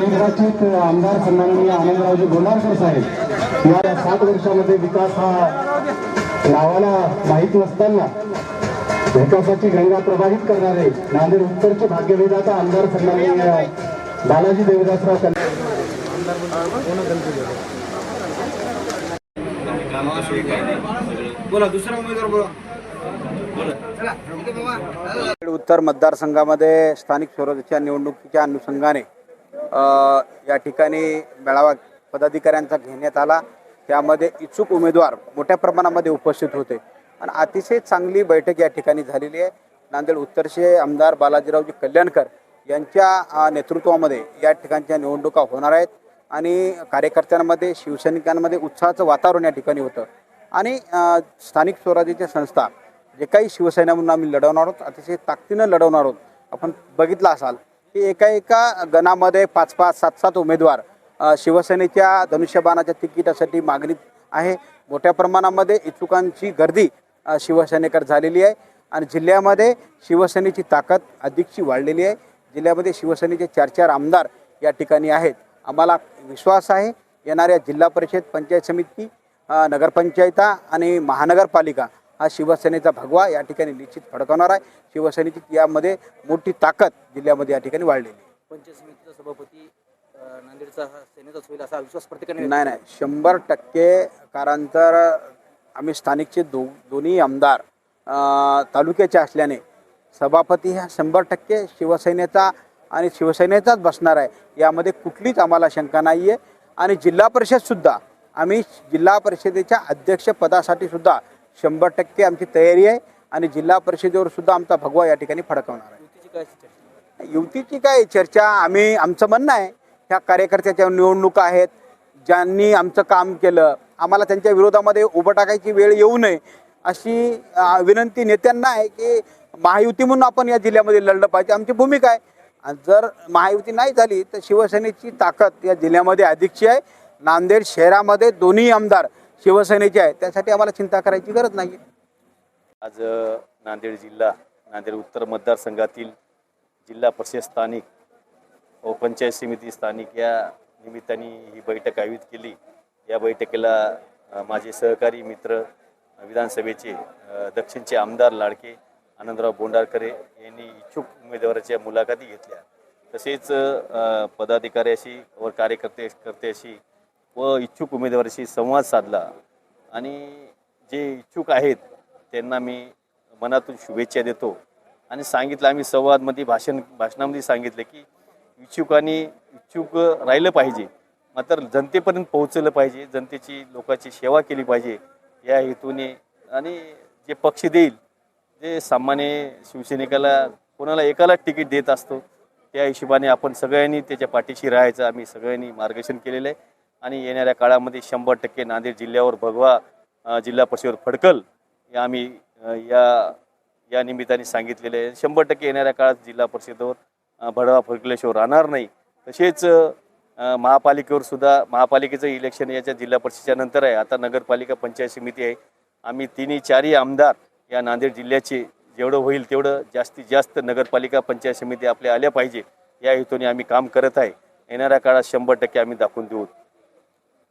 निर्वाचित आमदार सन्माननीय आनंदरावजी गोंडारकर साहेब या सात वर्षामध्ये विकास हा नावाला माहीत नसताना विकासाची गंगा प्रभावित करणारे नांदेड उत्तरचे भाग्यवेदाता आमदार सन्माननीय बालाजी देवदासराव कल्याण बोला दुसरा उमेदवार बोला. उत्तर मतदारसंघामध्ये स्थानिक स्वराज्याच्या निवडणुकीच्या अनुषंगाने या ठिकाणी मेळावा पदाधिकाऱ्यांचा घेण्यात आला. त्यामध्ये इच्छुक उमेदवार मोठ्या प्रमाणामध्ये उपस्थित होते. आणि अतिशय चांगली बैठक या ठिकाणी झालेली आहे. नांदेड उत्तरचे आमदार बालाजीरावजी कल्याणकर यांच्या नेतृत्वामध्ये या ठिकाणच्या निवडणुका होणार आहेत आणि कार्यकर्त्यांमध्ये शिवसैनिकांमध्ये उत्साहाचं वातावरण या ठिकाणी होतं. आणि स्थानिक स्वराज्याच्या संस्था जे काही शिवसेना म्हणून आम्ही लढवणार आहोत अतिशय ताकदीनं लढवणार आहोत. आपण बघितलं असाल की एका एका गणामध्ये पाच पाच सात सात उमेदवार शिवसेनेच्या धनुष्यबाणाच्या तिकिटासाठी मागणी आहे. मोठ्या प्रमाणामध्ये इच्छुकांची गर्दी अ, शिवसेनेकडे झालेली आहे. आणि जिल्ह्यामध्ये शिवसेनेची ताकद अधिकची वाढलेली आहे. जिल्ह्यामध्ये शिवसेनेचे चार चार आमदार या ठिकाणी आहेत. आम्हाला विश्वास आहे येणाऱ्या जिल्हा परिषद पंचायत समिती नगरपंचायता आणि महानगरपालिका हा शिवसेनेचा भगवा या ठिकाणी निश्चित फडकवणार आहे. शिवसेनेची यामध्ये मोठी ताकद जिल्ह्यामध्ये या ठिकाणी वाढलेली आहे. पंचायत समितीचा सभापती नांदेडचा सेनेचाच होईल असा विश्वास प्रत्येकाने नाही नाही. शंभर टक्के कारण तर आम्ही स्थानिकचे दो दोन्ही आमदार तालुक्याचे असल्याने सभापती हा शंभर टक्के शिवसेनेचा आणि शिवसेनेचाच बसणार आहे. यामध्ये कुठलीच आम्हाला शंका नाही आहे आणि जिल्हा परिषदसुद्धा आम्ही जिल्हा परिषदेच्या अध्यक्षपदासाठी सुद्धा शंभर टक्के आमची तयारी आहे आणि जिल्हा परिषदेवर सुद्धा आमचा भगवा या ठिकाणी फडकवणार आहे. युतीची काय चर्चा? युतीची काय चर्चा? आम्ही आमचं म्हणणं आहे ह्या कार्यकर्त्याच्या निवडणुका आहेत ज्यांनी आमचं काम केलं आम्हाला त्यांच्या विरोधामध्ये उभं टाकायची वेळ येऊ नये अशी विनंती नेत्यांना आहे की महायुती म्हणून आपण या जिल्ह्यामध्ये लढलं पाहिजे. आमची भूमिका आहे. आणि जर महायुती नाही झाली तर शिवसेनेची ताकद या जिल्ह्यामध्ये अधिकची आहे. नांदेड शहरामध्ये दोन्ही आमदार शिवसेनेचे आहेत. त्यासाठी आम्हाला चिंता करायची गरज नाही आज नांदेड जिल्हा नांदेड उत्तर मतदारसंघातील जिल्हा परिषद स्थानिक व पंचायत समिती स्थानिक या निमित्ताने ही बैठक आयोजित केली. या बैठकीला माझे सहकारी मित्र विधानसभेचे दक्षिणचे आमदार लाडके आनंदराव बोंडारकरे यांनी इच्छुक उमेदवाराच्या मुलाखती घेतल्या. तसेच पदाधिकाऱ्याशी व कार्यकर्ते कर्त्याशी व इच्छुक उमेदवाराशी संवाद साधला. आणि जे इच्छुक आहेत त्यांना मी मनातून शुभेच्छा देतो. आणि सांगितलं आम्ही संवादमध्ये भाषण भाषणामध्ये सांगितलं की इच्छुकांनी इच्छुक राहिलं पाहिजे. मात्र जनतेपर्यंत पोहोचलं पाहिजे जनतेची लोकांची सेवा केली पाहिजे. या हेतूने आणि जे पक्ष देईल जे सामान्य शिवसैनिकाला कोणाला एकाला तिकीट देत असतो त्या हिशोबाने आपण सगळ्यांनी त्याच्या पाठीशी राहायचं. आम्ही सगळ्यांनी मार्गदर्शन केलेलं आहे. आणि येणाऱ्या काळामध्ये शंभर टक्के नांदेड जिल्ह्यावर भगवा जिल्हा परिषदेवर फडकल हे आम्ही या या निमित्ताने सांगितलेले आहे. शंभर टक्के येणाऱ्या काळात जिल्हा परिषदेवर भडवा फडकल्याशिवाय राहणार नाही. तसेच महापालिकेवर सुद्धा महापालिकेचं इलेक्शन याच्या जिल्हा परिषदेच्या नंतर आहे. आता नगरपालिका पंचायत समिती आहे. आम्ही तिन्ही चारही आमदार या नांदेड जिल्ह्याचे जेवढं होईल तेवढं जास्तीत जास्त नगरपालिका पंचायत समिती आपल्या आल्या पाहिजे. या हेतूने आम्ही काम करत आहे. येणाऱ्या काळात शंभर टक्के आम्ही दाखवून देऊ.